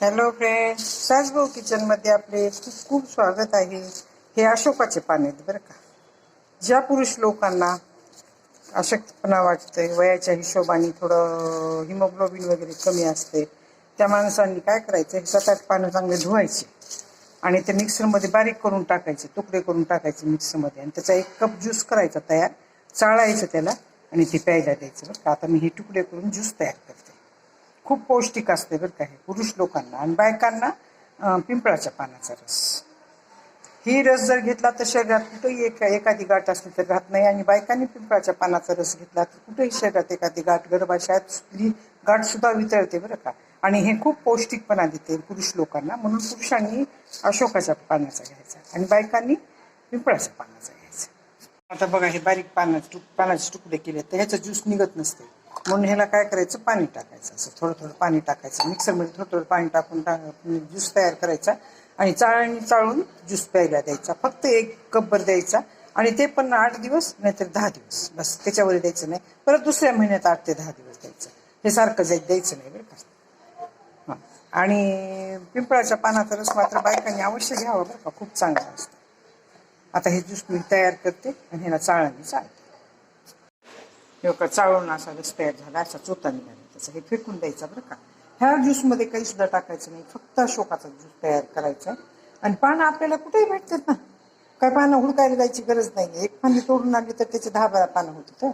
Hello friends सासभाऊ किचनमध्ये आपले खूप खूप स्वागत आहे. हे अशोकाचे पान आहेत बरं का? ज्या पुरुष लोकांना अशक्तपणा वाटतंय वयाच्या हिशोबाने थोडं हिमोग्लोबिन वगैरे कमी असते त्या माणसांनी काय करायचं? हे सात आठ पानं चांगले धुवायचे आणि ते मिक्सरमध्ये बारीक करून टाकायचे तुकडे करून टाकायचे मिक्सरमध्ये आणि त्याचा एक कप ज्यूस करायचा तयार चाळायचं त्याला आणि ते प्यायला द्यायचं. बरं का? आता मी हे तुकडे करून ज्यूस तयार करते. खूप पौष्टिक असते बरं का हे. पुरुष लोकांना आणि बायकांना पिंपळाच्या पानाचा रस. ही रस जर घेतला तर शरीरात कुठेही एक एखादी गाठ असली तर राहत नाही आणि बायकांनी पिंपळाच्या पानाचा रस घेतला तर कुठेही शरीरात एखादी गाठ गर्भाशयात सुटली गाठ सुद्धा वितळते बरं का. आणि हे खूप पौष्टिकपणा देते पुरुष लोकांना. म्हणून पुरुषांनी अशोकाच्या पानाचा घ्यायचा आणि बायकांनी पिंपळाच्या पानाचा घ्यायचा. आता बघा हे बारीक पानाचे तुक पानाचे तुकडे केले तर ह्याचं ज्यूस निघत नसते. म्हणून ह्याला काय करायचं? पाणी टाकायचं. असं थोडं थोडं पाणी टाकायचं. मिक्सरमध्ये थोडं थोडं पाणी टाकून टाक ज्यूस तयार करायचा आणि चाळणी चाळून ज्यूस प्यायला द्यायचा. फक्त एक कपभर द्यायचा आणि ते पण आठ दिवस नाहीतर दहा दिवस. बस त्याच्यावर द्यायचं नाही. परत दुसऱ्या महिन्यात आठ ते दहा दिवस द्यायचं. हे सारखं जाय द्यायचं नाही बरं का. हां. आणि पिंपळाच्या पानाचा रस मात्र बायकांनी अवश्य घ्यावा बरं का. खूप चांगला असतो. आता हे ज्यूस मी तयार करते आणि ह्याला चाळणी चालते किंवा चाळून असा रस तयार झाला असा चोथा निघाला. त्याचा हे फेकून द्यायचा बरं का. ह्या ज्यूसमध्ये काही सुद्धा टाकायचं नाही फक्त अशोकाचा ज्यूस तयार करायचा. आणि पानं आपल्याला कुठेही भेटतात ना. काय पानं हुडकायला जायची गरज नाही. एक फांदी तोडून आणली तर त्याचे दहा बारा पानं होते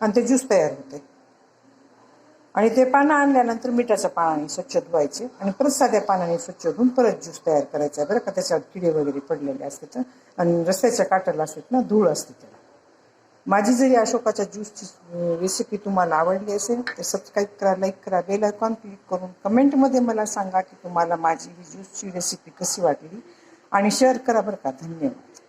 आणि ते ज्यूस तयार होते. आणि ते पानं आणल्यानंतर मिठाच्या पानाने स्वच्छ धुवायचे आणि परत साध्या पानाने स्वच्छ धुवून परत ज्यूस तयार करायचा. बरं का? त्याच्यावर किडे वगैरे पडलेले असतात आणि रस्त्याच्या काटाला असतात ना धूळ असते त्याला. माझी जरी अशोकाच्या ज्यूसची रेसिपी तुम्हाला आवडली असेल तर सबस्क्राईब करा लाईक करा बेल आयकॉन क्लिक करून कमेंटमध्ये मला सांगा की तुम्हाला माझी ही ज्यूसची रेसिपी कशी वाटली. आणि शेअर करा बरं का. धन्यवाद.